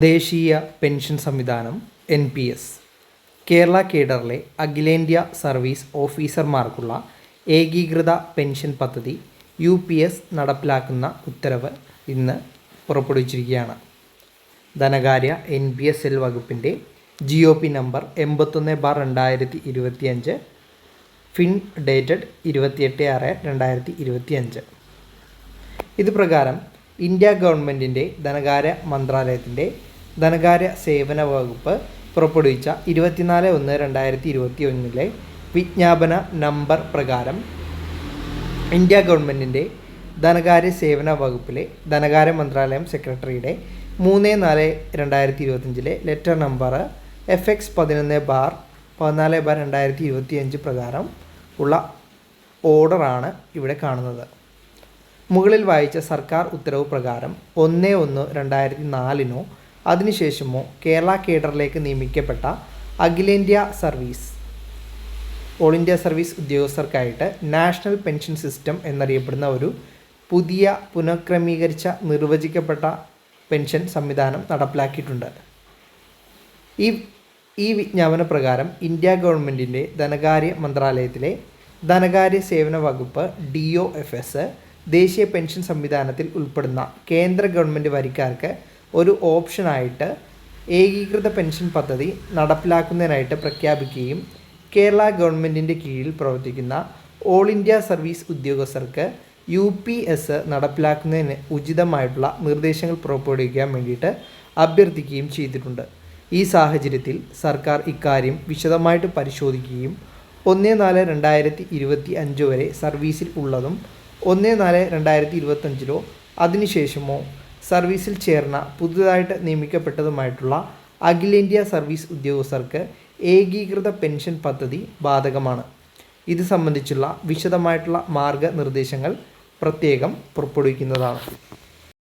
ദേശീയ പെൻഷൻ സംവിധാനം N P S. Kerala കേഡറിലെ അഖിലേന്ത്യാ സർവീസ് ഓഫീസർമാർക്കുള്ള ഏകീകൃത പെൻഷൻ പദ്ധതി യു പി എസ് നടപ്പിലാക്കുന്ന ഉത്തരവ് ഇന്ന് പുറപ്പെടുവിച്ചിരിക്കുകയാണ്. ധനകാര്യ എൻ പി എസ് എൽ വകുപ്പിന്റെ ജി ഒ പി നമ്പർ എൺപത്തൊന്ന് ബാർ രണ്ടായിരത്തി ഇരുപത്തിയഞ്ച് ഫിൻ ഡേറ്റഡ് ഇരുപത്തിയെട്ട് ആറ് രണ്ടായിരത്തി ഇരുപത്തിയഞ്ച് ഇത് പ്രകാരം ഇന്ത്യ ഗവൺമെന്റിന്റെ ധനകാര്യ മന്ത്രാലയത്തിന്റെ ധനകാര്യ സേവന വകുപ്പ് പുറപ്പെടുവിച്ച ഇരുപത്തിനാല് ഒന്ന് രണ്ടായിരത്തി ഇരുപത്തി ഒന്നിലെ വിജ്ഞാപന നമ്പർ പ്രകാരം ഇന്ത്യ ഗവൺമെന്റിന്റെ ധനകാര്യ സേവന വകുപ്പിലെ ധനകാര്യ മന്ത്രാലയം സെക്രട്ടറിയുടെ മൂന്ന് നാല് രണ്ടായിരത്തി ഇരുപത്തഞ്ചിലെ ലെറ്റർ നമ്പർ എഫ് എക്സ് പതിനൊന്ന് ബാർ പതിനാല് ബാർ രണ്ടായിരത്തി ഇരുപത്തി അഞ്ച് പ്രകാരം ഉള്ള ഓർഡറാണ് ഇവിടെ കാണുന്നത്. മുകളിൽ വായിച്ച സർക്കാർ ഉത്തരവ് പ്രകാരം ഒന്ന് ഒന്ന് രണ്ടായിരത്തി നാലിനോ അതിനുശേഷമോ കേരള കേഡറിലേക്ക് നിയമിക്കപ്പെട്ട അഖിലേന്ത്യാ സർവീസ് ഓൾ ഇന്ത്യ സർവീസ് ഉദ്യോഗസ്ഥർക്കായിട്ട് നാഷണൽ പെൻഷൻ സിസ്റ്റം എന്നറിയപ്പെടുന്ന ഒരു പുതിയ പുനഃക്രമീകരിച്ച നിർവചിക്കപ്പെട്ട പെൻഷൻ സംവിധാനം നടപ്പിലാക്കിയിട്ടുണ്ട്. ഈ ഈ വിജ്ഞാപന പ്രകാരം ഇന്ത്യ ഗവൺമെന്റിന്റെ ധനകാര്യ മന്ത്രാലയത്തിലെ ധനകാര്യ സേവന വകുപ്പ് ഡി ഒ എഫ് എസ് ദേശീയ പെൻഷൻ സംവിധാനത്തിൽ ഉൾപ്പെടുന്ന കേന്ദ്ര ഗവൺമെന്റ് വരിക്കാർക്ക് ഒരു ഓപ്ഷനായിട്ട് ഏകീകൃത പെൻഷൻ പദ്ധതി നടപ്പിലാക്കുന്നതിനായിട്ട് പ്രഖ്യാപിക്കുകയും കേരള ഗവൺമെന്റിന്റെ കീഴിൽ പ്രവർത്തിക്കുന്ന ഓൾ ഇന്ത്യ സർവീസ് ഉദ്യോഗസ്ഥർക്ക് യു പി എസ് നടപ്പിലാക്കുന്നതിന് ഉചിതമായിട്ടുള്ള നിർദ്ദേശങ്ങൾ പുറപ്പെടുവിക്കാൻ വേണ്ടിയിട്ട് അഭ്യർത്ഥിക്കുകയും ചെയ്തിട്ടുണ്ട്. ഈ സാഹചര്യത്തിൽ സർക്കാർ ഇക്കാര്യം വിശദമായിട്ട് പരിശോധിക്കുകയും ഒന്ന് നാല് രണ്ടായിരത്തി ഇരുപത്തി അഞ്ച് വരെ സർവീസിൽ ഉള്ളതും ഒന്ന് നാല് രണ്ടായിരത്തി ഇരുപത്തഞ്ചിലോ അതിനുശേഷമോ? സർവീസിൽ ചേർന്ന പുതുതായിട്ട് നിയമിക്കപ്പെട്ടതുമായിട്ടുള്ള അഖിലേന്ത്യാ സർവീസ് ഉദ്യോഗസ്ഥർക്ക് ഏകീകൃത പെൻഷൻ പദ്ധതി ബാധകമാണ്. ഇത് സംബന്ധിച്ചുള്ള വിശദമായിട്ടുള്ള മാർഗനിർദ്ദേശങ്ങൾ പ്രത്യേകം പുറപ്പെടുവിക്കുന്നതാണ്.